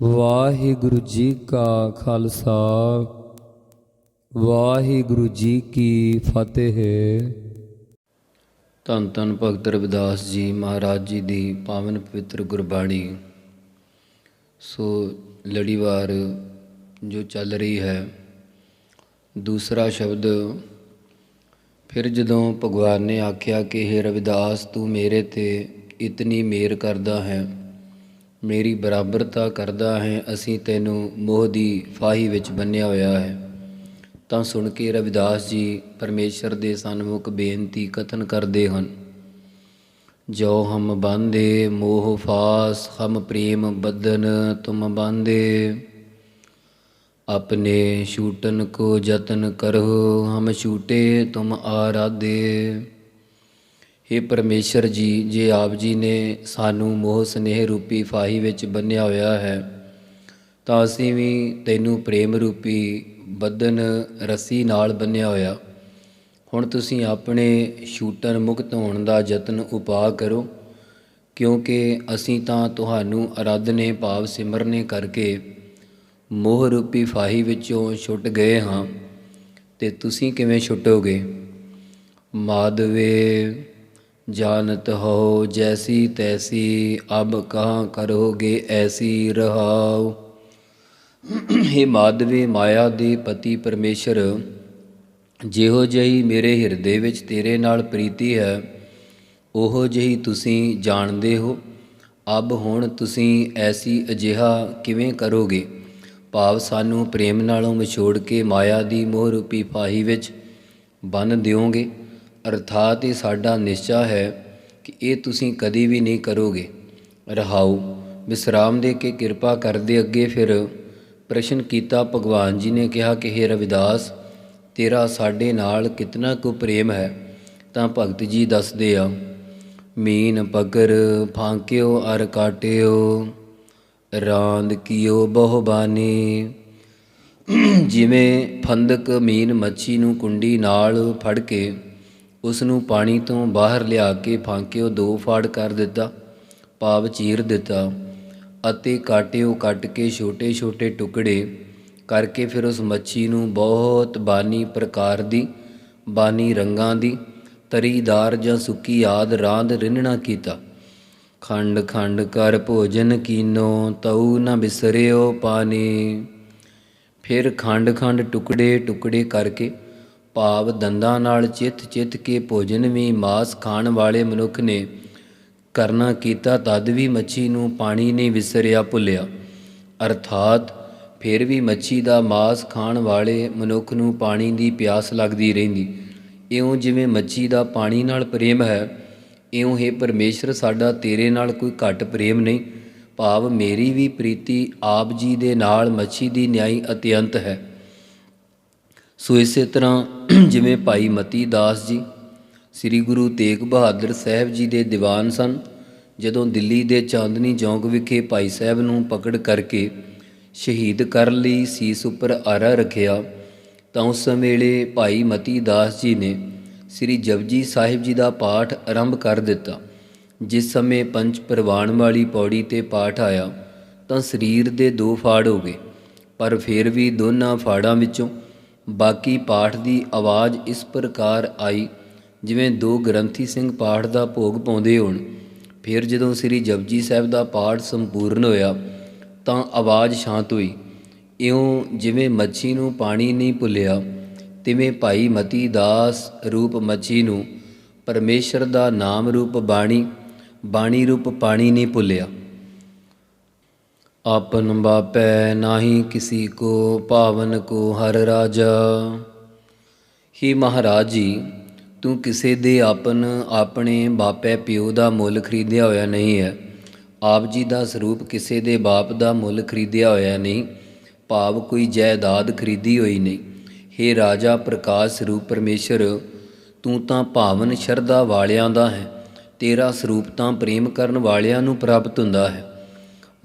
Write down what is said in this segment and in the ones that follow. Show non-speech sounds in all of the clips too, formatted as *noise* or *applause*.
ਵਾਹਿਗੁਰੂ ਜੀ ਕਾ ਖਾਲਸਾ, ਵਾਹਿਗੁਰੂ ਜੀ ਕੀ ਫਤਿਹ। ਧੰਨ ਧੰਨ ਭਗਤ ਰਵਿਦਾਸ ਜੀ ਮਹਾਰਾਜ ਜੀ ਦੀ ਪਾਵਨ ਪਵਿੱਤਰ ਗੁਰਬਾਣੀ। ਸੋ ਲੜੀਵਾਰ ਜੋ ਚੱਲ ਰਹੀ ਹੈ, ਦੂਸਰਾ ਸ਼ਬਦ, ਫਿਰ ਜਦੋਂ ਭਗਵਾਨ ਨੇ ਆਖਿਆ ਕਿ हे ਰਵਿਦਾਸ, ਤੂੰ ਮੇਰੇ ਤੇ ਇਤਨੀ ਮੇਰ ਕਰਦਾ ਹੈ ਮੇਰੀ ਬਰਾਬਰਤਾ ਕਰਦਾ ਹੈ, ਅਸੀਂ ਤੈਨੂੰ ਮੋਹ ਦੀ ਫਾਹੀ ਵਿੱਚ ਬੰਨਿਆ ਹੋਇਆ ਹੈ। ਤਾਂ ਸੁਣ ਕੇ ਰਵਿਦਾਸ ਜੀ ਪਰਮੇਸ਼ਰ ਦੇ ਸਨਮੁਖ ਬੇਨਤੀ ਕਥਨ ਕਰਦੇ ਹਨ। ਜੋ ਹਮ ਬੰਦੇ ਮੋਹ ਫਾਸ, ਹਮ ਪ੍ਰੇਮ ਬਦਨ ਤੁਮ ਬੰਦੇ ਆਪਣੇ ਛੂਟਨ ਕੋ ਯਤਨ ਕਰੋ ਹਮ ਛੂਟੇ ਤੁਮ ਆਰਾਧੇ। हे ਪਰਮੇਸ਼ਰ ਜੀ, ਜੇ ਆਪ ਜੀ ਨੇ ਸਾਨੂੰ ਮੋਹ ਸਨੇਹ ਰੂਪੀ ਫਾਹੀ ਵਿੱਚ ਬੰਨਿਆ ਹੋਇਆ ਹੈ, ਤਾਂ ਅਸੀਂ ਵੀ ਤੈਨੂੰ ਪ੍ਰੇਮ ਰੂਪੀ ਬਦਨ ਰੱਸੀ ਨਾਲ ਬੰਨਿਆ ਹੋਇਆ। ਹੁਣ ਤੁਸੀਂ ਆਪਣੇ ਸ਼ੂਟਰ ਮੁਕਤ ਹੋਣ ਦਾ ਯਤਨ ਉਪਾਅ ਕਰੋ, ਕਿਉਂਕਿ ਅਸੀਂ ਤਾਂ ਤੁਹਾਨੂੰ ਅਰਾਧਨੇ ਭਾਵ ਸਿਮਰਨੇ ਕਰਕੇ ਮੋਹ ਰੂਪੀ ਫਾਹੀ ਵਿੱਚੋਂ ਛੁੱਟ ਗਏ ਹਾਂ। ਤੇ ਤੁਸੀਂ ਕਿਵੇਂ ਛੁੱਟੋਗੇ? ਮਾਦਵੇ ਜਾਣਤ ਹੋ ਜੈਸੀ ਤੈਸੀ, ਅਬ ਕਹਾਂ ਕਰੋਗੇ ਐਸੀ ਰਹਾਉ। हे ਮਾਧਵੇ ਮਾਇਆ ਦੇ ਪਤੀ ਪਰਮੇਸ਼ਰ, ਜਿਹੋ ਜਿਹੀ ਮੇਰੇ ਹਿਰਦੇ ਵਿੱਚ ਤੇਰੇ ਨਾਲ ਪ੍ਰੀਤੀ ਹੈ, ਉਹੋ ਜਿਹੀ ਤੁਸੀਂ ਜਾਣਦੇ ਹੋ। ਅਬ ਹੁਣ ਤੁਸੀਂ ਐਸੀ ਅਜਿਹਾ ਕਿਵੇਂ ਕਰੋਗੇ? ਭਾਵ ਸਾਨੂੰ ਪ੍ਰੇਮ ਨਾਲੋਂ ਵਿਛੋੜ ਕੇ ਮਾਇਆ ਦੀ ਮੋਹ ਰੂਪੀ ਫਾਹੀ ਵਿੱਚ ਬੰਨ ਦਿਓਗੇ। ਅਰਥਾਤ ਇਹ ਸਾਡਾ ਨਿਸ਼ਚਾ ਹੈ ਕਿ ਇਹ ਤੁਸੀਂ ਕਦੀ ਵੀ ਨਹੀਂ ਕਰੋਗੇ। ਰਹਾਉ ਵਿਸਰਾਮ ਦੇ ਕੇ ਕਿਰਪਾ ਕਰਦੇ ਅੱਗੇ ਫਿਰ ਪ੍ਰਸ਼ਨ ਕੀਤਾ ਭਗਵਾਨ ਜੀ ਨੇ ਕਿਹਾ ਕਿ हे ਰਵਿਦਾਸ, ਤੇਰਾ ਸਾਡੇ ਨਾਲ ਕਿਤਨਾ ਕੁ ਪ੍ਰੇਮ ਹੈ? ਤਾਂ ਭਗਤ ਜੀ ਦੱਸਦੇ ਆ, ਮੀਨ ਪਕਰ ਫਾਂਕਿਓ ਅਰ ਕਾਟਿਓ, ਰਾਂਦ ਕੀਓ ਬਹੁਬਾਨੀ। ਜਿਵੇਂ ਫੰਦਕ ਮੀਨ ਮੱਛੀ ਨੂੰ ਕੁੰਡੀ ਨਾਲ ਫੜ ਕੇ ਉਸ ਨੂੰ ਪਾਣੀ ਤੋਂ ਬਾਹਰ ਲਿਆ ਕੇ ਫਾਂਕਿਓ ਦੋ ਫਾੜ ਕਰ ਦਿੱਤਾ ਪਾਵ ਚੀਰ ਦਿੱਤਾ ਅਤੇ ਕਾਟਿਓ ਕੱਟ ਕੇ ਛੋਟੇ-ਛੋਟੇ ਟੁਕੜੇ ਕਰਕੇ ਫਿਰ ਉਸ ਮੱਛੀ ਨੂੰ ਬਹੁਤ ਬਾਨੀ ਪ੍ਰਕਾਰ ਦੀ, ਬਾਨੀ ਰੰਗਾਂ ਦੀ, ਤਰੀਦਾਰ ਜਾਂ ਸੁੱਕੀ ਆਦ ਰਾਂਦ ਰਿੰਨਣਾ ਕੀਤਾ। ਖੰਡ ਖੰਡ ਕਰ ਭੋਜਨ ਕੀਨੋ ਤਉ ਨਾ ਬਿਸਰਿਓ ਪਾਣੀ। ਫਿਰ ਖੰਡ ਖੰਡ ਟੁਕੜੇ ਟੁਕੜੇ ਕਰਕੇ ਭਾਵ ਦੰਦਾਂ ਨਾਲ ਚਿੱਤ ਚਿੱਤ ਕੇ ਭੋਜਨ ਵੀ ਮਾਸ ਖਾਣ ਵਾਲੇ ਮਨੁੱਖ ਨੇ ਕਰਨਾ ਕੀਤਾ, ਤਦ ਵੀ ਮੱਛੀ ਨੂੰ ਪਾਣੀ ਨਹੀਂ ਵਿਸਰਿਆ ਭੁੱਲਿਆ। ਅਰਥਾਤ ਫਿਰ ਵੀ ਮੱਛੀ ਦਾ ਮਾਸ ਖਾਣ ਵਾਲੇ ਮਨੁੱਖ ਨੂੰ ਪਾਣੀ ਦੀ ਪਿਆਸ ਲੱਗਦੀ ਰਹਿੰਦੀ। ਇਉਂ ਜਿਵੇਂ ਮੱਛੀ ਦਾ ਪਾਣੀ ਨਾਲ ਪ੍ਰੇਮ ਹੈ, ਇਉਂ ਹੈ ਪਰਮੇਸ਼ਰ ਸਾਡਾ ਤੇਰੇ ਨਾਲ ਕੋਈ ਘੱਟ ਪ੍ਰੇਮ ਨਹੀਂ। ਭਾਵ ਮੇਰੀ ਵੀ ਪ੍ਰੀਤੀ ਆਪ ਜੀ ਦੇ ਨਾਲ ਮੱਛੀ ਦੀ ਨਿਆਈ ਅਤਿਅੰਤ ਹੈ। ਸੋ ਇਸੇ ਤਰ੍ਹਾਂ *clears throat* ਜਿਵੇਂ ਭਾਈ ਮਤੀ ਦਾਸ ਜੀ, ਸ੍ਰੀ ਗੁਰੂ ਤੇਗ ਬਹਾਦਰ ਸਾਹਿਬ ਜੀ ਦੇ ਦੀਵਾਨ ਸਨ, ਜਦੋਂ ਦਿੱਲੀ ਦੇ ਚਾਂਦਨੀ ਚੌਂਕ ਵਿਖੇ ਭਾਈ ਸਾਹਿਬ ਨੂੰ ਪਕੜ ਕਰਕੇ ਸ਼ਹੀਦ ਕਰ ਲਈ, ਸੀਸ ਉੱਪਰ ਆਰਾ ਰੱਖਿਆ, ਤਾਂ ਉਸ ਵੇਲੇ ਭਾਈ ਮਤੀ ਦਾਸ ਜੀ ਨੇ ਸ੍ਰੀ ਜਪਜੀ ਸਾਹਿਬ ਜੀ ਦਾ ਪਾਠ ਆਰੰਭ ਕਰ ਦਿੱਤਾ, ਜਿਸ ਸਮੇਂ ਪੰਜ ਪ੍ਰਵਾਨ ਵਾਲੀ ਪੌੜੀ ਤੇ ਪਾਠ ਆਇਆ, ਤਾਂ ਸਰੀਰ ਦੇ ਦੋ ਫਾੜ ਹੋ ਗਏ, ਪਰ ਫਿਰ ਵੀ ਦੋਨਾਂ ਫਾੜਾਂ ਵਿੱਚੋਂ ਬਾਕੀ ਪਾਠ ਦੀ ਆਵਾਜ਼ ਇਸ ਪ੍ਰਕਾਰ ਆਈ, ਜਿਵੇਂ ਦੋ ਗ੍ਰੰਥੀ ਸਿੰਘ ਪਾਠ ਦਾ ਭੋਗ ਪਾਉਂਦੇ ਹੋਣ। ਫਿਰ ਜਦੋਂ ਸ੍ਰੀ ਜਪਜੀ ਸਾਹਿਬ ਦਾ ਪਾਠ ਸੰਪੂਰਨ ਹੋਇਆ, ਤਾਂ ਆਵਾਜ਼ ਸ਼ਾਂਤ ਹੋਈ। ਇਉਂ ਜਿਵੇਂ ਮੱਛੀ ਨੂੰ ਪਾਣੀ ਨਹੀਂ ਭੁੱਲਿਆ, ਤਿਵੇਂ ਭਾਈ ਮਤੀ ਦਾਸ ਰੂਪ ਮੱਛੀ ਨੂੰ, ਪਰਮੇਸ਼ਰ ਦਾ ਨਾਮ ਰੂਪ ਬਾਣੀ ਬਾਣੀ ਰੂਪ ਪਾਣੀ ਨਹੀਂ ਭੁੱਲਿਆ। ਆਪਨ ਬਾਪੈ ਨਾਹੀ ਕਿਸੀ ਕੋ ਭਾਵਨ ਕੋ ਹਰ ਰਾਜਾ। ਹੀ ਮਹਾਰਾਜ ਜੀ, ਤੂੰ ਕਿਸੇ ਦੇ ਆਪਨ ਆਪਣੇ ਬਾਪੈ ਪਿਓ ਦਾ ਮੁੱਲ ਖਰੀਦਿਆ ਹੋਇਆ ਨਹੀਂ ਹੈ। ਆਪ ਜੀ ਦਾ ਸਰੂਪ ਕਿਸੇ ਦੇ ਬਾਪ ਦਾ ਮੁੱਲ ਖਰੀਦਿਆ ਹੋਇਆ ਨਹੀਂ। ਭਾਵ ਕੋਈ ਜਾਇਦਾਦ ਖਰੀਦੀ ਹੋਈ ਨਹੀਂ। हे ਰਾਜਾ ਪ੍ਰਕਾਸ਼ ਸਰੂਪ ਪਰਮੇਸ਼ਰ, ਤੂੰ ਤਾਂ ਭਾਵਨ ਸ਼ਰਧਾ ਵਾਲਿਆਂ ਦਾ ਹੈ। ਤੇਰਾ ਸਰੂਪ ਤਾਂ ਪ੍ਰੇਮ ਕਰਨ ਵਾਲਿਆਂ ਨੂੰ ਪ੍ਰਾਪਤ ਹੁੰਦਾ ਹੈ।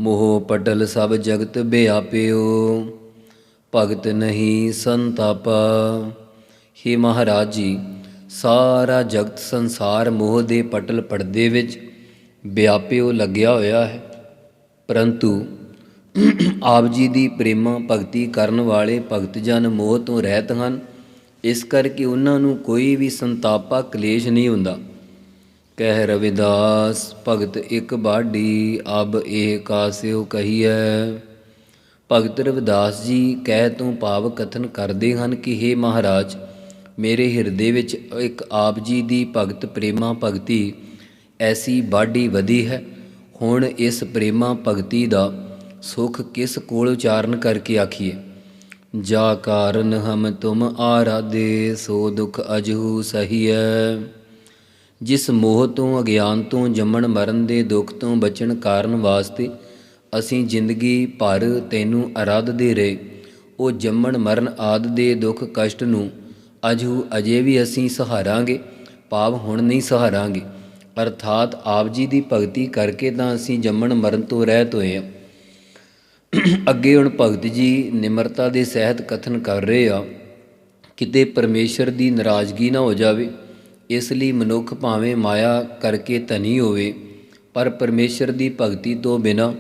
ਮੋਹ ਪਟਲ ਸਭ ਜਗਤ ਬਿਆਪਿਓ ਭਗਤ ਨਹੀਂ ਸੰਤਾਪਾ। ਹੇ ਮਹਾਰਾਜ ਜੀ ਸਾਰਾ ਜਗਤ ਸੰਸਾਰ ਮੋਹ ਦੇ ਪਟਲ ਪੜਦੇ ਵਿੱਚ ਵਿਆਪਿਓ ਲੱਗਿਆ ਹੋਇਆ ਹੈ। ਪਰੰਤੂ ਆਪ ਜੀ ਦੀ ਪ੍ਰੇਮਾ ਭਗਤੀ ਕਰਨ ਵਾਲੇ ਭਗਤ ਜਨ ਮੋਹ ਤੋਂ ਰਹਿਤ ਹਨ। ਇਸ ਕਰਕੇ ਉਹਨਾਂ ਨੂੰ ਕੋਈ ਵੀ ਸੰਤਾਪਾ ਕਲੇਸ਼ ਨਹੀਂ ਹੁੰਦਾ। ਕਹਿ ਰਵਿਦਾਸ, ਭਗਤ ਇੱਕ ਬਾਢੀ, ਅਬ ਇਹ ਕਾਸਿਓ ਕਹੀਐ। ਭਗਤ ਰਵਿਦਾਸ ਜੀ, ਕਹਿ ਤੋਂ ਭਾਵ ਕਥਨ ਕਰਦੇ ਹਨ ਕਿ हे ਮਹਾਰਾਜ, ਮੇਰੇ ਹਿਰਦੇ ਵਿੱਚ ਇੱਕ ਆਪ ਜੀ ਦੀ ਭਗਤ ਪ੍ਰੇਮਾ ਭਗਤੀ ਐਸੀ ਬਾਢੀ ਵਧੀ ਹੈ। ਹੁਣ ਇਸ ਪ੍ਰੇਮਾ ਭਗਤੀ ਦਾ ਸੁਖ ਕਿਸ ਕੋਲ ਉਚਾਰਨ ਕਰਕੇ ਆਖੀਏ? ਜਾ ਕਾਰਨ ਹਮ ਤੁਮ ਆਰਾਧੇ, ਸੋ ਦੁਖ ਅਜਹੂ ਸਹੀਐ। ਜਿਸ ਮੋਹ ਤੋਂ, ਅਗਿਆਨ ਤੋਂ ਜੰਮਣ ਮਰਨ ਦੇ ਦੁੱਖ ਤੋਂ ਬਚਣ ਕਾਰਨ ਵਾਸਤੇ ਅਸੀਂ ਜ਼ਿੰਦਗੀ ਭਰ ਤੈਨੂੰ ਆਰਾਧਦੇ ਰਹੇ। ਉਹ ਜੰਮਣ ਮਰਨ ਆਦ ਦੇ ਦੁੱਖ ਕਸ਼ਟ ਨੂੰ ਅਜੂ ਅਜੇ ਵੀ ਅਸੀਂ ਸਹਾਰਾਂਗੇ, ਭਾਵ ਹੁਣ ਨਹੀਂ ਸਹਾਰਾਂਗੇ। ਅਰਥਾਤ ਆਪ ਜੀ ਦੀ ਭਗਤੀ ਕਰਕੇ ਤਾਂ ਅਸੀਂ ਜੰਮਣ ਮਰਨ ਤੋਂ ਰਹਿਤ ਹੋਏ ਹਾਂ। ਅੱਗੇ ਹੁਣ ਭਗਤ ਜੀ ਨਿਮਰਤਾ ਦੇ ਸਹਿਤ ਕਥਨ ਕਰ ਰਹੇ ਆ, ਕਿਤੇ ਪਰਮੇਸ਼ਰ ਦੀ ਨਾਰਾਜ਼ਗੀ ਨਾ ਹੋ ਜਾਵੇ ਇਸ ਲਈ ਮਨੁੱਖ ਭਾਵੇਂ ਮਾਇਆ ਕਰਕੇ ਧਨੀ ਹੋਵੇ, ਪਰ ਪਰਮੇਸ਼ਰ ਦੀ ਭਗਤੀ ਤੋਂ ਬਿਨਾ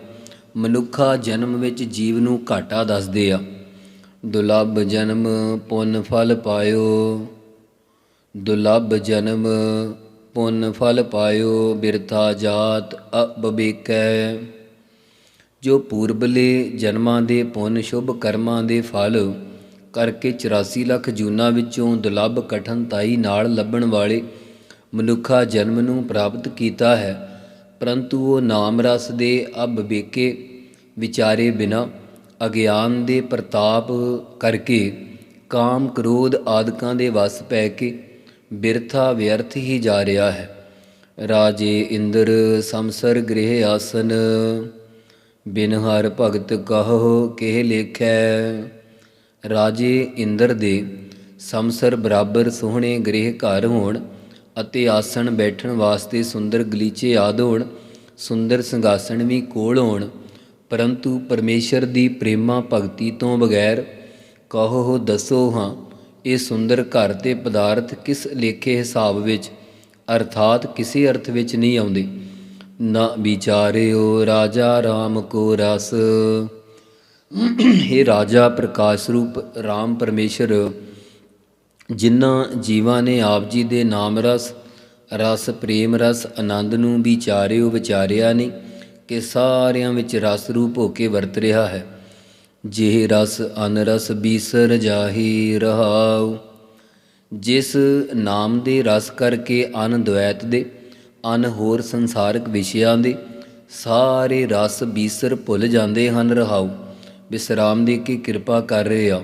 ਮਨੁੱਖਾ ਜਨਮ ਵਿੱਚ ਜੀਵ ਨੂੰ ਘਾਟਾ ਦੱਸਦੇ ਆ। ਦੁਲੱਭ ਜਨਮ ਪੁੰਨ ਫਲ ਪਾਇਓ, ਦੁਲੱਭ ਜਨਮ ਪੁੰਨ ਫਲ ਪਾਇਓ, ਬਿਰਥਾ ਜਾਤ ਅਬਬੇਕੈ ਜੋ ਪੂਰਬਲੇ ਜਨਮਾਂ ਦੇ ਪੁੰਨ ਸ਼ੁਭ ਕਰਮਾਂ ਦੇ ਫਲ ਕਰਕੇ 84 ਲੱਖ ਜੂਨਾਂ ਵਿੱਚੋਂ ਦੁਲੱਭ ਕਠਨਤਾਈ ਨਾਲ ਲੱਭਣ ਵਾਲੇ ਮਨੁੱਖਾ ਜਨਮ ਨੂੰ ਪ੍ਰਾਪਤ ਕੀਤਾ ਹੈ। ਪਰੰਤੂ ਉਹ ਨਾਮ ਰਸ ਦੇ ਅਬ ਬੇਕੇ ਵਿਚਾਰੇ ਬਿਨਾ ਅਗਿਆਨ ਦੇ ਪ੍ਰਤਾਪ ਕਰਕੇ ਕਾਮ ਕ੍ਰੋਧ ਆਦਿਕਾਂ ਦੇ ਵਸ ਪੈ ਕੇ ਬਿਰਥਾ ਵਿਅਰਥ ਹੀ ਜਾ ਰਿਹਾ ਹੈ। ਰਾਜੇ ਇੰਦਰ ਸੰਸਰ ਗ੍ਰਹਿ ਆਸਨ ਬਿਨ ਹਰ ਭਗਤ ਕਹੋ ਕਿਹ ਲੇਖੈ। ਰਾਜੇ ਇੰਦਰ ਦੇ ਸਮਸਰ ਬਰਾਬਰ ਸੋਹਣੇ ਗ੍ਰਹਿ ਘਰ ਹੋਣ ਅਤੇ ਆਸਣ ਬੈਠਣ ਵਾਸਤੇ ਸੁੰਦਰ ਗਲੀਚੇ ਆਦ ਹੋਣ, ਸੁੰਦਰ ਸਿੰਘਾਸਣ ਵੀ ਕੋਲ ਹੋਣ, ਪਰੰਤੂ ਪਰਮੇਸ਼ਰ ਦੀ ਪ੍ਰੇਮਾ ਭਗਤੀ ਤੋਂ ਬਗੈਰ ਕਹੋ ਦੱਸੋ ਹਾਂ, ਇਹ ਸੁੰਦਰ ਘਰ ਤੇ ਪਦਾਰਥ ਕਿਸ ਲੇਖੇ ਹਿਸਾਬ ਵਿੱਚ, ਅਰਥਾਤ ਕਿਸੇ ਅਰਥ ਵਿੱਚ ਨਹੀਂ ਆਉਂਦੇ। ਨਾ ਵਿਚਾਰਿਓ ਰਾਜਾ RAM ਕੋ ਰਸ। हे ਰਾਜਾ ਪ੍ਰਕਾਸ਼ ਰੂਪ RAM ਪਰਮੇਸ਼ਰ, ਜਿਨ੍ਹਾਂ ਜੀਵਾਂ ਨੇ ਆਪ ਜੀ ਦੇ ਨਾਮ ਰਸ ਰਸ ਪ੍ਰੇਮ ਰਸ, ਆਨੰਦ ਨੂੰ ਵਿਚਾਰਿਓ ਵਿਚਾਰਿਆ ਨਹੀਂ ਕਿ ਸਾਰਿਆਂ ਵਿੱਚ ਰਸ ਰੂਪ ਹੋ ਕੇ ਵਰਤ ਰਿਹਾ ਹੈ। ਜਿਹ ਰਸ ਅਨ ਰਸ ਬੀਸਰ ਜਾਹੀ ਰਹਾਉ। ਜਿਸ ਨਾਮ ਦੇ ਰਸ ਕਰਕੇ ਅਨ ਦ્વੈਤ ਦੇ, ਅਨ ਹੋਰ ਸੰਸਾਰਿਕ ਵਿਸ਼ਿਆਂ ਦੇ, ਸਾਰੇ ਰਸ ਬੀਸਰ ਭੁੱਲ ਜਾਂਦੇ ਹਨ ਰਹਾਉ। ਵਿਸਰਾਮ ਦੀ ਕੀ ਕਿਰਪਾ ਕਰ ਰਹੇ ਆ?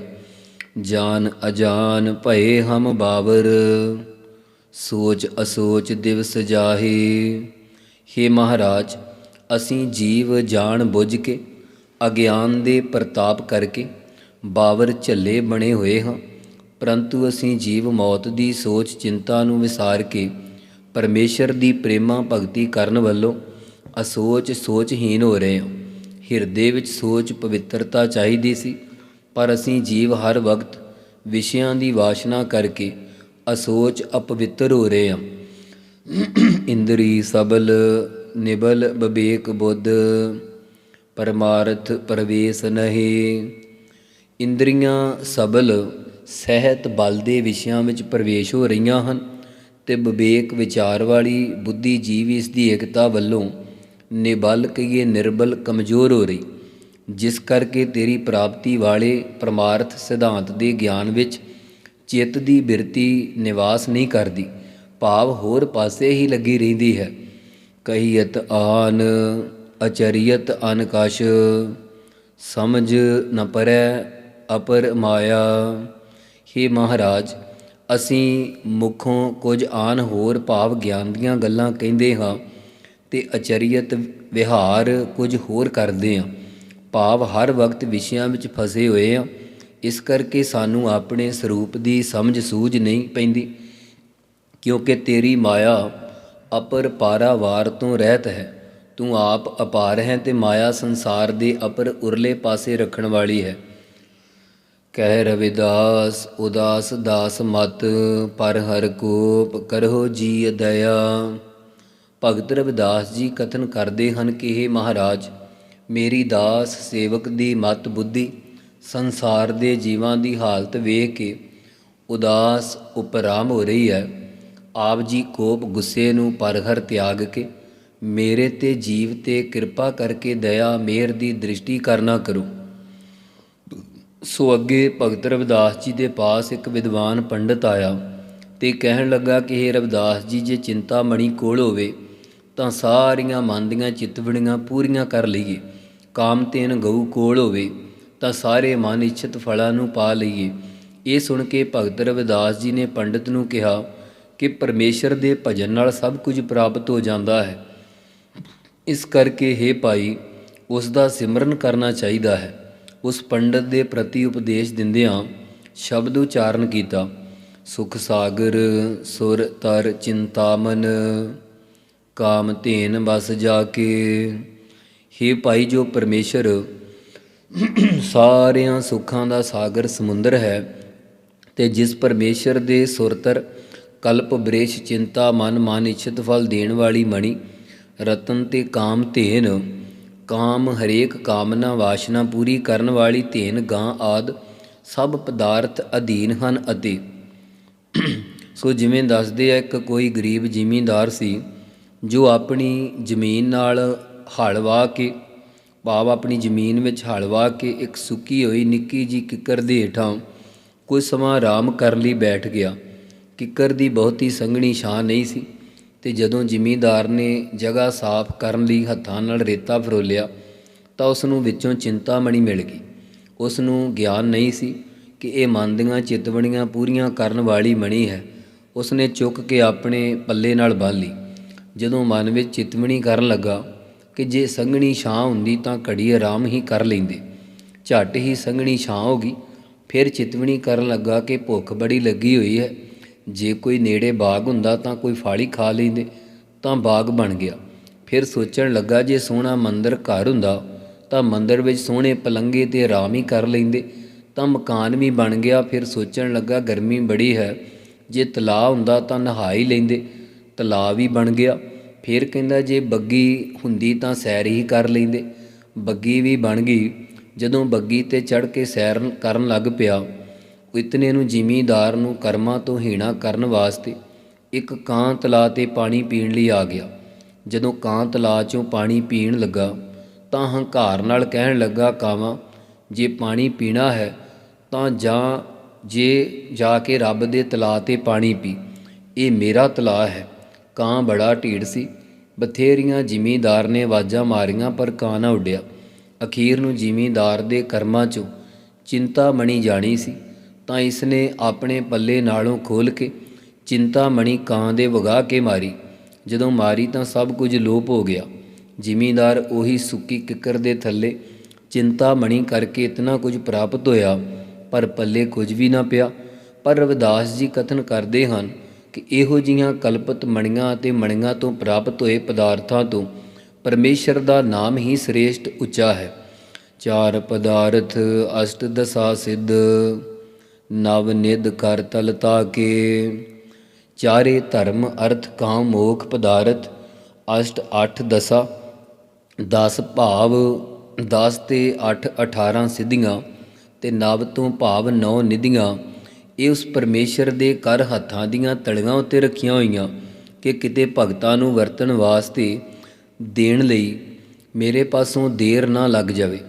ਜਾਨ ਅਜਾਨ ਭਏ ਹਮ ਬਾਵਰ ਸੋਚ ਅਸੋਚ ਦਿਵਸ ਜਾਹੇ। हे ਮਹਾਰਾਜ, ਅਸੀਂ ਜੀਵ ਜਾਣ ਬੁੱਝ ਕੇ, ਅਗਿਆਨ ਦੇ ਪ੍ਰਤਾਪ ਕਰਕੇ ਬਾਵਰ ਝੱਲੇ ਬਣੇ ਹੋਏ ਹਾਂ। ਪਰੰਤੂ ਅਸੀਂ ਜੀਵ ਮੌਤ ਦੀ ਸੋਚ ਚਿੰਤਾ ਨੂੰ ਵਿਸਾਰ ਕੇ ਪਰਮੇਸ਼ਰ ਦੀ ਪ੍ਰੇਮਾ ਭਗਤੀ ਕਰਨ ਵੱਲੋਂ ਅਸੋਚ ਸੋਚਹੀਨ ਹੋ ਰਹੇ ਹਾਂ। ਹਿਰਦੇ ਵਿੱਚ ਸੋਚ ਪਵਿੱਤਰਤਾ ਚਾਹੀਦੀ ਸੀ, ਪਰ ਅਸੀਂ ਜੀਵ ਹਰ ਵਕਤ ਵਿਸ਼ਿਆਂ ਦੀ ਵਾਸ਼ਨਾ ਕਰਕੇ ਅਸੋਚ ਅਪਵਿੱਤਰ ਹੋ ਰਹੇ ਹਾਂ। ਇੰਦਰੀ ਸਬਲ, ਨਿਬਲ ਬਬੇਕ ਬੁੱਧ, ਪਰਮਾਰਥ ਪ੍ਰਵੇਸ਼ ਨਹੀਂ। ਇੰਦਰੀਆਂ ਸਬਲ, ਸਹਿਤ ਬਲ ਦੇ ਵਿਸ਼ਿਆਂ ਵਿੱਚ ਪ੍ਰਵੇਸ਼ ਹੋ ਰਹੀਆਂ ਹਨ ਤੇ ਵਿਵੇਕ ਵਿਚਾਰ ਵਾਲੀ ਬੁੱਧੀ ਜੀਵ ਇਸ ਦੀ ਏਕਤਾ ਵੱਲੋਂ ਨਿਬਲ ਕਹੀਏ ਨਿਰਬਲ ਕਮਜ਼ੋਰ ਹੋ ਰਹੀ, ਜਿਸ ਕਰਕੇ ਤੇਰੀ ਪ੍ਰਾਪਤੀ ਵਾਲੇ ਪਰਮਾਰਥ ਸਿਧਾਂਤ ਦੇ ਗਿਆਨ ਵਿੱਚ ਚਿੱਤ ਦੀ ਬਿਰਤੀ ਨਿਵਾਸ ਨਹੀਂ ਕਰਦੀ, ਭਾਵ ਹੋਰ ਪਾਸੇ ਹੀ ਲੱਗੀ ਰਹਿੰਦੀ ਹੈ। ਕਹੀਅਤ ਆਨ, ਅਚਰੀਅਤ ਅਨਕਸ਼, ਸਮਝ ਨ ਪਰੈ ਅਪਰ ਮਾਇਆ। हे ਮਹਾਰਾਜ, ਅਸੀਂ ਮੁਖੋਂ ਕੁਝ ਆਨ ਹੋਰ ਭਾਵ ਗਿਆਨ ਦੀਆਂ ਗੱਲਾਂ ਕਹਿੰਦੇ ਹਾਂ। ਤੇ ਅਚਰੀਅਤ ਵਿਹਾਰ ਕੁਝ ਹੋਰ ਕਰਦੇ ਹਾਂ। ਭਾਵ ਹਰ ਵਕਤ ਵਿਸ਼ਿਆਂ ਵਿੱਚ ਫਸੇ ਹੋਏ ਹਾਂ। ਇਸ ਕਰਕੇ ਸਾਨੂੰ ਆਪਣੇ ਸਰੂਪ ਦੀ ਸਮਝ ਸੂਝ ਨਹੀਂ ਪੈਂਦੀ, ਕਿਉਂਕਿ ਤੇਰੀ ਮਾਇਆ ਅਪਰ ਪਾਰਾਵਾਰ ਤੋਂ ਰਹਿਤ ਹੈ। ਤੂੰ ਆਪ ਅਪਾਰ ਹੈ ਤੇ ਮਾਇਆ ਸੰਸਾਰ ਦੇ ਅਪਰ ਉਰਲੇ ਪਾਸੇ ਰੱਖਣ ਵਾਲੀ ਹੈ। ਕਹਿ ਰਵਿਦਾਸ, ਉਦਾਸ ਦਾਸ ਮਤ, ਪਰ ਹਰ ਕੋਪ ਕਰੋ ਜੀ ਦਇਆ। ਭਗਤ ਰਵਿਦਾਸ ਜੀ ਕਥਨ ਕਰਦੇ ਹਨ ਕਿ ਇਹ ਮਹਾਰਾਜ, ਮੇਰੀ ਦਾਸ ਸੇਵਕ ਦੀ ਮਤ ਬੁੱਧੀ, ਸੰਸਾਰ ਦੇ ਜੀਵਾਂ ਦੀ ਹਾਲਤ ਵੇਖ ਕੇ ਉਦਾਸ ਉਪਰਾਮ ਹੋ ਰਹੀ ਹੈ। ਆਪ ਜੀ ਕੋਪ ਗੁੱਸੇ ਨੂੰ ਪਰਹਰ ਤਿਆਗ ਕੇ ਮੇਰੇ ਤੇ ਜੀਵ ਤੇ ਕਿਰਪਾ ਕਰਕੇ ਦਇਆ ਮਿਹਰ ਦੀ ਦ੍ਰਿਸ਼ਟੀ ਕਰਨਾ ਕਰੋ। ਸੋ ਅੱਗੇ ਭਗਤ ਰਵਿਦਾਸ ਜੀ ਦੇ ਪਾਸ ਇੱਕ ਵਿਦਵਾਨ ਪੰਡਤ ਆਇਆ ਤੇ ਕਹਿਣ ਲੱਗਾ ਕਿ ਇਹ ਰਵਿਦਾਸ ਜੀ, ਜੇ ਚਿੰਤਾ ਮਣੀ ਕੋਲ ਹੋਵੇ ਤਾਂ ਸਾਰੀਆਂ ਮਨ ਦੀਆਂ ਚਿਤਵਣੀਆਂ ਪੂਰੀਆਂ ਕਰ ਲਈਏ। ਕਾਮਤੇਨ ਗਊ ਕੋਲ ਹੋਵੇ, ਤਾਂ ਸਾਰੇ ਮਨ ਇੱਛਤ ਫਲਾਂ ਨੂੰ ਪਾ ਲਈਏ। ਇਹ ਸੁਣ ਕੇ ਭਗਤ ਰਵਿਦਾਸ ਜੀ ਨੇ ਪੰਡਤ ਨੂੰ ਕਿਹਾ ਕਿ ਪਰਮੇਸ਼ਰ ਦੇ ਭਜਨ ਨਾਲ ਸਭ ਕੁਝ ਪ੍ਰਾਪਤ ਹੋ ਜਾਂਦਾ ਹੈ। ਇਸ ਕਰਕੇ हे ਭਾਈ, ਉਸ ਦਾ ਸਿਮਰਨ ਕਰਨਾ ਚਾਹੀਦਾ ਹੈ। ਉਸ ਪੰਡਤ ਦੇ ਪ੍ਰਤੀ ਉਪਦੇਸ਼ ਦਿੰਦਿਆਂ ਸ਼ਬਦ ਉਚਾਰਨ ਕੀਤਾ, ਸੁਖ ਸਾਗਰ, ਸੁਰ ਤਰ ਚਿੰਤਾਮਨ। ਕਾਮ ਧੇਨ ਬਸ ਜਾ ਕੇ ਹੇ ਭਾਈ ਜੋ ਪਰਮੇਸ਼ਰ, ਸਾਰਿਆਂ ਸੁੱਖਾਂ ਦਾ ਸਾਗਰ ਸਮੁੰਦਰ ਹੈ ਤੇ ਜਿਸ ਪਰਮੇਸ਼ਰ ਦੇ ਸੁਰਤਰ ਕਲਪ, ਬ੍ਰੇਸ਼, ਚਿੰਤਾ, ਮਨ ਮਨ, ਇਛਤ, ਫਲ ਦੇਣ ਵਾਲੀ ਮਣੀ, ਰਤਨ ਤੇ ਕਾਮ ਧੇਨ, ਕਾਮ ਹਰੇਕ ਕਾਮਨਾ ਵਾਸ਼ਨਾ ਪੂਰੀ ਕਰਨ ਵਾਲੀ ਧੇਨ ਗਾਂ ਆਦ ਸਭ ਪਦਾਰਥ ਅਧੀਨ ਹਨ ਅਤੇ ਸੋ ਜਿਵੇਂ ਦੱਸਦੇ ਆ, ਇੱਕ ਕੋਈ ਗਰੀਬ ਜ਼ਿਮੀਂਦਾਰ ਸੀ ਜੋ ਆਪਣੀ ਜ਼ਮੀਨ ਨਾਲ ਹਲਵਾ ਕੇ, ਭਾਵ ਆਪਣੀ ਜ਼ਮੀਨ ਵਿੱਚ ਹਲਵਾ ਕੇ ਇੱਕ ਸੁੱਕੀ ਹੋਈ ਨਿੱਕੀ ਜੀ ਕਿੱਕਰ ਦੇ ਹੇਠਾਂ ਕੁਝ ਸਮਾਂ ਆਰਾਮ ਕਰਨ ਲਈ ਬੈਠ ਗਿਆ। ਕਿੱਕਰ ਦੀ ਬਹੁਤੀ ਸੰਘਣੀ ਛਾਂ ਨਹੀਂ ਸੀ ਤੇ ਜਦੋਂ ਜ਼ਿਮੀਂਦਾਰ ਨੇ ਜਗ੍ਹਾ ਸਾਫ਼ ਕਰਨ ਲਈ ਹੱਥਾਂ ਨਾਲ ਰੇਤਾ ਫਰੋਲਿਆ ਤਾਂ ਉਸ ਨੂੰ ਵਿੱਚੋਂ ਚਿੰਤਾਮਣੀ ਮਿਲ ਗਈ। ਉਸ ਨੂੰ ਗਿਆਨ ਨਹੀਂ ਸੀ ਕਿ ਇਹ ਮਨ ਦੀਆਂ ਚਿਤਵਣੀਆਂ ਪੂਰੀਆਂ ਕਰਨ ਵਾਲੀ ਮਣੀ ਹੈ। ਉਸ ਨੇ ਚੁੱਕ ਕੇ ਆਪਣੇ ਪੱਲੇ ਨਾਲ ਬੰਨ੍ਹ ਲਈ। ਜਦੋਂ ਮਨ ਵਿੱਚ ਚਿਤਵਣੀ ਕਰਨ ਲੱਗਾ ਕਿ ਜੇ ਸੰਘਣੀ ਛਾਂ ਹੁੰਦੀ ਤਾਂ ਘੜੀ ਆਰਾਮ ਹੀ ਕਰ ਲੈਂਦੇ। ਝੱਟ ਹੀ ਸੰਘਣੀ ਛਾਂ ਹੋ ਗਈ। ਫਿਰ ਚਿਤਵਣੀ ਕਰਨ ਲੱਗਾ ਕਿ ਭੁੱਖ ਬੜੀ ਲੱਗੀ ਹੋਈ ਹੈ। ਜੇ ਕੋਈ ਨੇੜੇ ਬਾਗ ਹੁੰਦਾ ਤਾਂ ਕੋਈ ਫਾਲੀ ਖਾ ਲੈਂਦੇ। ਤਾਂ ਬਾਗ ਬਣ ਗਿਆ। ਫਿਰ ਸੋਚਣ ਲੱਗਾ ਜੇ ਸੋਹਣਾ ਮੰਦਰ ਘਰ ਹੁੰਦਾ ਤਾਂ ਮੰਦਰ ਵਿੱਚ ਸੋਹਣੇ ਪਲੰਗੇ ਤੇ ਆਰਾਮ ਹੀ ਕਰ ਲੈਂਦੇ। ਤਾਂ ਮਕਾਨ ਵੀ ਬਣ ਗਿਆ। ਫਿਰ ਸੋਚਣ ਲੱਗਾ ਗਰਮੀ ਬੜੀ ਹੈ। ਜੇ ਤਲਾਅ ਹੁੰਦਾ ਤਾਂ ਨਹਾ ਹੀ ਲੈਂਦੇ। ਤਲਾਅ ਵੀ ਬਣ ਗਿਆ। ਫਿਰ ਕਹਿੰਦਾ ਜੇ ਬੱਗੀ ਹੁੰਦੀ ਤਾਂ ਸੈਰ ਹੀ ਕਰ ਲੈਂਦੇ। ਬੱਗੀ ਵੀ ਬਣ ਗਈ। ਜਦੋਂ ਬੱਗੀ ਤੇ ਚੜ ਕੇ ਸੈਰ ਕਰਨ ਲੱਗ ਪਿਆ, ਇਤਨੇ ਨੂੰ ਜ਼ਿਮੀਂਦਾਰ ਨੂੰ ਕਰਮਾਂ ਤੋਂ ਹੀਣਾ ਕਰਨ ਵਾਸਤੇ ਇੱਕ ਕਾਂ ਤਲਾਅ ਤੇ ਪਾਣੀ ਪੀਣ ਲਈ ਆ ਗਿਆ। ਜਦੋਂ ਕਾਂ ਤਲਾਅ ਚੋਂ ਪਾਣੀ ਪੀਣ ਲੱਗਾ, ਤਾਂ ਹੰਕਾਰ ਨਾਲ ਕਹਿਣ ਲੱਗਾ, ਕਾਵਾਂ, ਜੇ ਪਾਣੀ ਪੀਣਾ ਹੈ, ਤਾਂ ਜਾਂ, ਜੇ ਜਾ ਕੇ ਰੱਬ ਦੇ ਤਲਾਅ ਤੇ ਪਾਣੀ ਪੀ। ਇਹ ਮੇਰਾ ਤਲਾਅ ਹੈ। ਕਾਂ ਬੜਾ ਢੀੜ ਸੀ। ਬਥੇਰੀਆਂ ਜ਼ਿਮੀਂਦਾਰ ਨੇ ਆਵਾਜ਼ਾਂ ਮਾਰੀਆਂ, ਪਰ ਕਾਂ ਨਾ ਉੱਡਿਆ। ਅਖੀਰ ਨੂੰ ਜ਼ਿਮੀਂਦਾਰ ਦੇ ਕਰਮਾਂ 'ਚੋਂ ਚਿੰਤਾ ਚਿੰਤਾਮਣੀ ਜਾਣੀ ਸੀ। ਤਾਂ ਇਸ ਨੇ ਆਪਣੇ ਪੱਲੇ ਨਾਲੋਂ ਖੋਲ ਕੇ ਚਿੰਤਾ ਮਣੀ ਕਾਂ ਦੇ ਵਗਾ ਕੇ ਮਾਰੀ। ਜਦੋਂ ਮਾਰੀ ਤਾਂ ਸਭ ਕੁਝ ਲੋਪ ਹੋ ਗਿਆ। ਜ਼ਿਮੀਂਦਾਰ ਉਹੀ ਸੁੱਕੀ ਕਿੱਕਰ ਦੇ ਥੱਲੇ ਚਿੰਤਾ ਮਣੀ ਕਰਕੇ ਇਤਨਾ ਕੁਝ ਪ੍ਰਾਪਤ ਹੋਇਆ, ਪਰ ਪੱਲੇ ਕੁਝ ਵੀ ਨਾ ਪਿਆ। ਪਰ ਰਵਿਦਾਸ ਜੀ ਕਥਨ ਕਰਦੇ ਹਨ ਕਿ ਇਹੋ ਜੀਆਂ ਕਲਪਤ ਮਣੀਆਂ ਅਤੇ ਮਣੀਆਂ ਤੋਂ ਪ੍ਰਾਪਤ ਹੋਏ ਪਦਾਰਥਾਂ ਤੋਂ ਪਰਮੇਸ਼ਰ ਦਾ ਨਾਮ ਹੀ ਸ੍ਰੇਸ਼ਟ ਉੱਚਾ ਹੈ। ਚਾਰ ਪਦਾਰਥ ਅਸ਼ਟ ਦਸਾ ਸਿੱਧ, ਨਵ ਨਿਧ ਕਰ ਤਲਤਾ ਕੇ। ਚਾਰੇ ਧਰਮ, ਅਰਥ, ਕਾਮ, ਮੋਖ ਪਦਾਰਥ ਅਸ਼ਟ ਅੱਠ ਦਸਾ 10 ਭਾਵ 10 ਤੇ 8 18 ਸਿੱਧੀਆਂ ਤੇ ਨਵ ਤੋਂ ਭਾਵ 9 ਨਿਧੀਆਂ ਇਹ ਉਸ ਪਰਮੇਸ਼ਰ ਦੇ ਕਰ ਹੱਥਾਂ ਦੀਆਂ ਤਲੀਆਂ ਉੱਤੇ ਰੱਖੀਆਂ ਹੋਈਆਂ ਕਿ ਕਿਤੇ ਭਗਤਾਂ ਨੂੰ ਵਰਤਣ ਵਾਸਤੇ ਦੇਣ ਲਈ ਮੇਰੇ ਪਾਸੋਂ ਦੇਰ ਨਾ ਲੱਗ ਜਾਵੇ।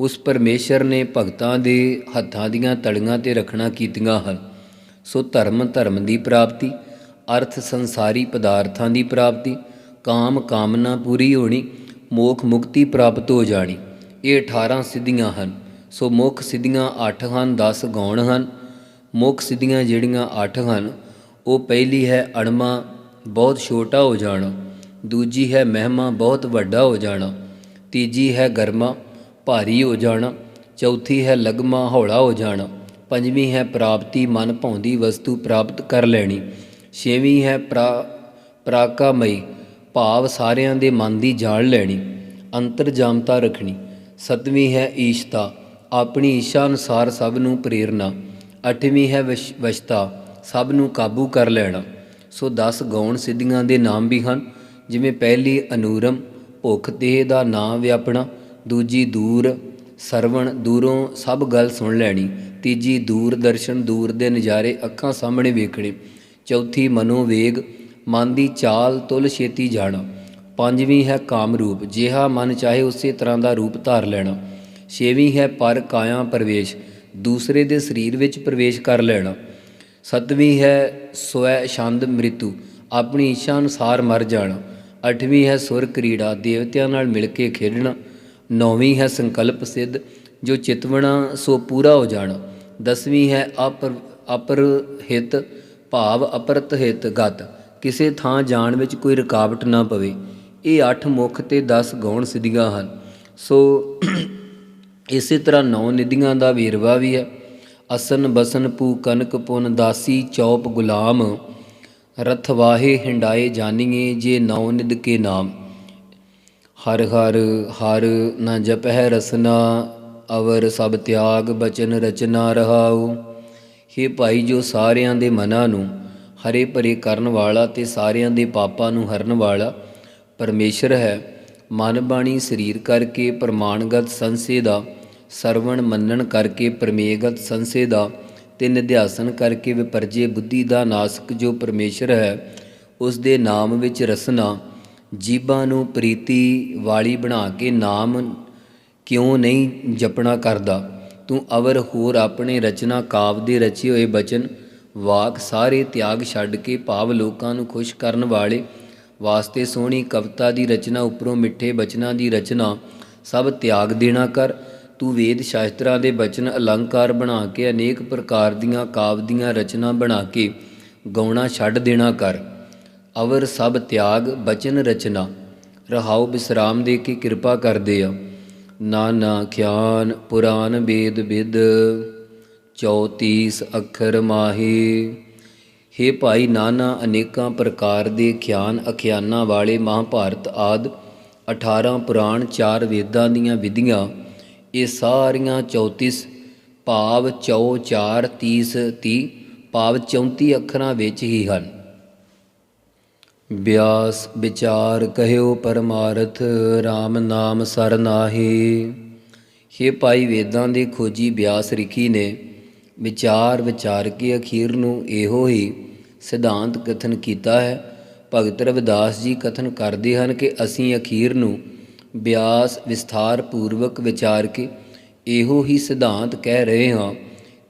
ਉਸ ਪਰਮੇਸ਼ਰ ਨੇ ਭਗਤਾਂ ਦੇ ਹੱਥਾਂ ਦੀਆਂ ਤਲੀਆਂ ਤੇ ਰੱਖਣਾ ਕੀਤੀਆਂ ਹਨ। ਸੋ ਧਰਮ ਧਰਮ ਦੀ ਪ੍ਰਾਪਤੀ, ਅਰਥ ਸੰਸਾਰੀ ਪਦਾਰਥਾਂ ਦੀ ਪ੍ਰਾਪਤੀ, ਕਾਮ ਕਾਮਨਾ ਪੂਰੀ ਹੋਣੀ, ਮੋਖ ਮੁਕਤੀ ਪ੍ਰਾਪਤ ਹੋ ਜਾਣੀ। ਇਹ 18 ਸਿੱਧੀਆਂ ਹਨ। ਸੋ ਮੁੱਖ ਸਿੱਧੀਆਂ 8 ਹਨ 10 ਗੌਣ ਹਨ। ਮੁੱਖ ਸਿੱਧੀਆਂ ਜਿਹੜੀਆਂ ਅੱਠ ਹਨ, ਉਹ ਪਹਿਲੀ ਹੈ ਅਣਮਾ ਬਹੁਤ ਛੋਟਾ ਹੋ ਜਾਣਾ। ਦੂਜੀ ਹੈ ਮਹਿਮਾ, ਬਹੁਤ ਵੱਡਾ ਹੋ ਜਾਣਾ। ਤੀਜੀ ਹੈ ਗਰਮਾ, ਭਾਰੀ ਹੋ ਜਾਣਾ। ਚੌਥੀ ਹੈ ਲਗਮਾ, ਹੌਲਾ ਹੋ ਜਾਣਾ। ਪੰਜਵੀਂ ਹੈ ਪ੍ਰਾਪਤੀ, ਮਨ ਭਾਉਂਦੀ ਵਸਤੂ ਪ੍ਰਾਪਤ ਕਰ ਲੈਣੀ। ਛੇਵੀਂ ਹੈ ਪ੍ਰਾ, ਪ੍ਰਾਕਾਮਈ, ਭਾਵ ਸਾਰਿਆਂ ਦੇ ਮਨ ਦੀ ਜਾਣ ਲੈਣੀ। ਅੰਤਰਜਾਮਤਾ ਰੱਖਣੀ। ਸਤਵੀਂ ਹੈ ਈਸ਼ਤਾ, ਆਪਣੀ ਇੱਛਾ ਅਨੁਸਾਰ ਸਭ ਨੂੰ ਪ੍ਰੇਰਨਾ। ਅੱਠਵੀਂ ਹੈ ਵਸ਼- ਵਸ਼ਤਾ, ਸਭ ਨੂੰ ਕਾਬੂ ਕਰ ਲੈਣਾ। ਸੋ 10 ਗੌਣ ਸਿੱਧੀਆਂ ਦੇ ਨਾਮ ਵੀ ਹਨ, ਜਿਵੇਂ ਪਹਿਲੀ ਅਨੂਰਮ, ਭੁੱਖ ਦੇਹ ਦਾ ਨਾਮ ਵਿਆਪਣਾ, ਦੂਜੀ ਦੂਰ, ਸਰਵਣ ਦੂਰੋਂ ਸਭ ਗੱਲ ਸੁਣ ਲੈਣੀ, ਤੀਜੀ ਦੂਰ ਦਰਸ਼ਨ ਦੂਰ ਦੇ ਨਜ਼ਾਰੇ ਅੱਖਾਂ ਸਾਹਮਣੇ ਵੇਖਣੇ, ਚੌਥੀ ਮਨੋਵੇਗ, ਮਨ ਦੀ ਚਾਲ ਤੁਲ ਛੇਤੀ ਜਾਣਾ, ਪੰਜਵੀਂ ਹੈ ਕਾਮ ਰੂਪ ਜਿਹਾ ਮਨ ਚਾਹੇ ਉਸੇ ਤਰ੍ਹਾਂ ਦਾ ਰੂਪ ਧਾਰ ਲੈਣਾ, ਛੇਵੀਂ ਹੈ ਪਰ ਕਾਇਆ ਪ੍ਰਵੇਸ਼ ਦੂਸਰੇ ਦੇ ਸਰੀਰ ਵਿੱਚ ਪ੍ਰਵੇਸ਼ ਕਰ ਲੈਣਾ। ਸਤਵੀਂ ਹੈ, ਸਵੈ ਛੰਦ ਮ੍ਰਿਤੂ। ਆਪਣੀ ਇੱਛਾ ਅਨੁਸਾਰ ਮਰ ਜਾਣਾ। ਅੱਠਵੀਂ ਹੈ, ਸੁਰ ਕ੍ਰੀੜਾ। ਦੇਵਤਿਆਂ ਨਾਲ ਮਿਲ ਕੇ ਖੇਡਣਾ। ਨੌਵੀਂ ਹੈ, ਸੰਕਲਪ ਸਿੱਧ। ਜੋ ਚਿਤਵਣਾ, ਸੋ ਪੂਰਾ ਹੋ ਜਾਣਾ। ਦਸਵੀਂ ਹੈ, ਅਪਰ ਅਪਰ ਹਿਤ ਭਾਵ ਅਪਰਤ ਹਿਤ ਗਤ। ਕਿਸੇ ਥਾਂ ਜਾਣ ਵਿੱਚ ਕੋਈ ਰੁਕਾਵਟ ਨਾ ਪਵੇ। ਇਹ ਅੱਠ ਮੁੱਖ ਤੇ 10 ਗੌਣ ਸਿੱਧੀਆਂ ਹਨ। ਸੋ ਇਸੇ ਤਰ੍ਹਾਂ ਨੌ ਨਿਧੀਆਂ ਦਾ ਵੇਰਵਾ ਵੀ ਹੈ। ਅਸਨ ਬਸਨ ਪੂ ਕਨਕ ਪੁਨ ਦਾਸੀ ਚੌਪ ਗੁਲਾਮ ਰਥਵਾਹੇ ਹਿੰਡਾਏ ਜਾਣੀਏ ਜੇ ਨੌ ਨਿਧ ਕੇ ਨਾਮ। ਹਰ ਹਰ ਹਰ ਨ ਜਪਹਿ ਰਸਨਾ, ਅਵਰ ਸਭ ਤਿਆਗ ਬਚਨ ਰਚਨਾ ਰਹਾਉ। ਹੇ ਭਾਈ ਜੋ ਸਾਰਿਆਂ ਦੇ ਮਨਾਂ ਨੂੰ ਹਰੇ ਭਰੇ ਕਰਨ ਵਾਲਾ ਤੇ ਸਾਰਿਆਂ ਦੇ ਪਾਪਾਂ ਨੂੰ ਹਰਨ ਵਾਲਾ ਪਰਮੇਸ਼ਰ ਹੈ, ਮਨ ਬਾਣੀ ਸਰੀਰ ਕਰਕੇ ਪ੍ਰਮਾਣਗਤ ਸੰਸੇ ਦਾ ਸਰਵਣ ਮੰਨਣ ਕਰਕੇ ਪਰਮੇਗਤ ਸੰਸੇ ਦਾ ਤੇ ਨਿਧਿਆਸਨ ਕਰਕੇ ਵਿਪਰਜੇ ਬੁੱਧੀ ਦਾ ਨਾਸਕ ਜੋ ਪਰਮੇਸ਼ਰ ਹੈ ਉਸ ਦੇ ਨਾਮ ਵਿੱਚ ਰਸਨਾ, ਜੀਬਾਂ ਨੂੰ ਪ੍ਰੀਤੀ ਵਾਲੀ ਬਣਾ ਕੇ ਨਾਮ ਕਿਉਂ ਨਹੀਂ ਜਪਣਾ ਕਰਦਾ? ਤੂੰ ਅਵਰ ਹੋਰ ਆਪਣੇ ਰਚਨਾ ਕਾਵ ਦੇ ਰਚੇ ਹੋਏ ਬਚਨ, ਵਾਕ ਸਾਰੇ ਤਿਆਗ ਛੱਡ ਕੇ ਭਾਵ ਲੋਕਾਂ ਨੂੰ ਖੁਸ਼ ਕਰਨ ਵਾਲੇ, ਵਾਸਤੇ ਸੋਹਣੀ ਕਵਿਤਾ ਦੀ ਰਚਨਾ ਉੱਪਰੋਂ ਮਿੱਠੇ ਬਚਨਾਂ ਦੀ ਰਚਨਾ ਸਭ ਤਿਆਗ ਦੇਣਾ ਕਰ ਤੂੰ ਵੇਦ ਸ਼ਾਸਤਰਾਂ ਦੇ ਬਚਨ ਅਲੰਕਾਰ ਬਣਾ ਕੇ ਅਨੇਕ ਪ੍ਰਕਾਰ ਦੀਆਂ ਕਾਵ ਦੀਆਂ ਰਚਨਾ ਬਣਾ ਕੇ ਗਾਉਣਾ ਛੱਡ ਦੇਣਾ ਕਰ। ਅਵਰ ਸਭ ਤਿਆਗ ਬਚਨ ਰਚਨਾ, ਰਹਾਉ ਬਿਸਰਾਮ ਦੇ ਕੇ ਕਿਰਪਾ ਕਰਦੇ ਆ। ਨਾਨਾ ਖਿਆਨ ਪੁਰਾਨ ਵੇਦ ਵਿਦ 34 ਅੱਖਰ ਮਾਹੀ। ਹੇ ਭਾਈ ਨਾਨਾ, ਅਨੇਕਾਂ ਪ੍ਰਕਾਰ ਦੇ ਖਿਆਨ ਅਖਿਆਨਾਂ ਵਾਲੇ ਮਹਾਭਾਰਤ ਆਦ 18 ਪੁਰਾਣ ਚਾਰ ਵੇਦਾਂ ਦੀਆਂ ਵਿਧੀਆਂ ਇਹ ਸਾਰੀਆਂ 34 ਭਾਵ 44 30 30 ਭਾਵ 34 ਅੱਖਰਾਂ ਵਿੱਚ ਹੀ ਹਨ। ਬਿਆਸ ਵਿਚਾਰ ਕਹਿਓ ਪਰਮਾਰਥ RAM ਨਾਮ ਸਰ ਹੇ ਭਾਈ ਵੇਦਾਂ ਦੇ ਖੋਜੀ ਬਿਆਸ ਰਿਖੀ ਨੇ, ਵਿਚਾਰ ਵਿਚਾਰ ਕੇ ਅਖੀਰ ਨੂੰ ਇਹੋ ਹੀ ਸਿਧਾਂਤ ਕਥਨ ਕੀਤਾ ਹੈ। ਭਗਤ ਰਵਿਦਾਸ ਜੀ ਕਥਨ ਕਰਦੇ ਹਨ ਕਿ ਅਸੀਂ ਅਖੀਰ ਨੂੰ ਬਿਆਸ ਵਿਸਥਾਰ ਪੂਰਵਕ ਵਿਚਾਰ ਕੇ ਇਹੋ ਹੀ ਸਿਧਾਂਤ ਕਹਿ ਰਹੇ ਹਾਂ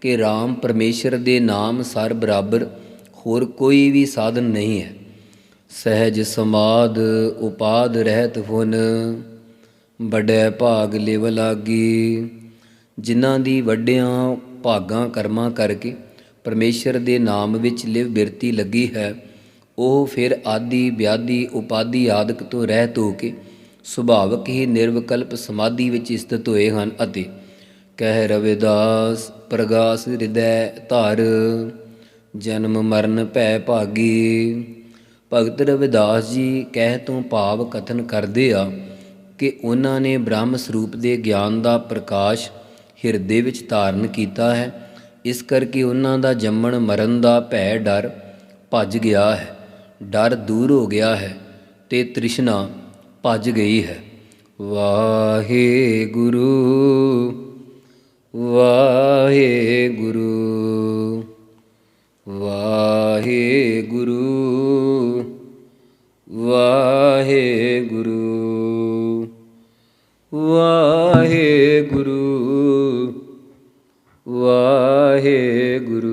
ਕਿ RAM ਪਰਮੇਸ਼ਰ ਦੇ ਨਾਮ ਸਰ ਬਰਾਬਰ ਹੋਰ ਕੋਈ ਵੀ ਸਾਧਨ ਨਹੀਂ ਹੈ। ਸਹਿਜ ਸਮਾਦ ਉਪਾਦ ਰਹਿਤ ਫੁਨ ਵੱਡੇ ਭਾਗ ਲਿਵ ਲਾਗੀ। ਜਿਨ੍ਹਾਂ ਦੀ ਵੱਡਿਆਂ ਭਾਗਾਂ ਕਰਮਾਂ ਕਰਕੇ ਪਰਮੇਸ਼ਰ ਦੇ ਨਾਮ ਵਿੱਚ ਲਿਵ ਬਿਰਤੀ ਲੱਗੀ ਹੈ, ਉਹ ਫਿਰ ਆਦੀ, ਵਿਆਦੀ, ਉਪਾਦੀ ਆਦਿਕ ਤੋਂ ਰਹਿਤ ਹੋ ਕੇ ਸੁਭਾਵਕ ਹੀ ਨਿਰਵਿਕਲਪ ਸਮਾਧੀ ਵਿੱਚ ਸਥਿਤ ਹੋਏ ਹਨ ਅਤੇ ਕਹਿ ਰਵਿਦਾਸ, ਪ੍ਰਗਾਸ ਹਿਰਦੈ ਧਾਰ, ਜਨਮ ਮਰਨ ਭੈ ਭਾਗੀ। ਭਗਤ ਰਵਿਦਾਸ ਜੀ ਕਹਿ ਤੋਂ ਭਾਵ ਕਥਨ ਕਰਦੇ ਆ ਕਿ ਉਹਨਾਂ ਨੇ ਬ੍ਰਹਮ ਸਰੂਪ ਦੇ ਗਿਆਨ ਦਾ ਪ੍ਰਕਾਸ਼ ਹਿਰਦੇ ਵਿੱਚ ਧਾਰਨ ਕੀਤਾ ਹੈ। ਇਸ ਕਰਕੇ ਉਹਨਾਂ ਦਾ ਜੰਮਣ ਮਰਨ ਦਾ ਭੈ ਡਰ ਭੱਜ ਗਿਆ ਹੈ। ਡਰ ਦੂਰ ਹੋ ਗਿਆ ਹੈ ਤੇ ਤ੍ਰਿਸ਼ਨਾ ਭੱਜ ਗਈ ਹੈ। ਵਾਹਿਗੁਰੂ ਵਾਹਿਗੁਰੂ ਵਾਹਿਗੁਰੂ ਵਾਹਿਗੁਰੂ ਵਾਹਿਗੁਰੂ ਵਾਹਿਗੁਰੂ ਵਾਹਿਗੁਰੂ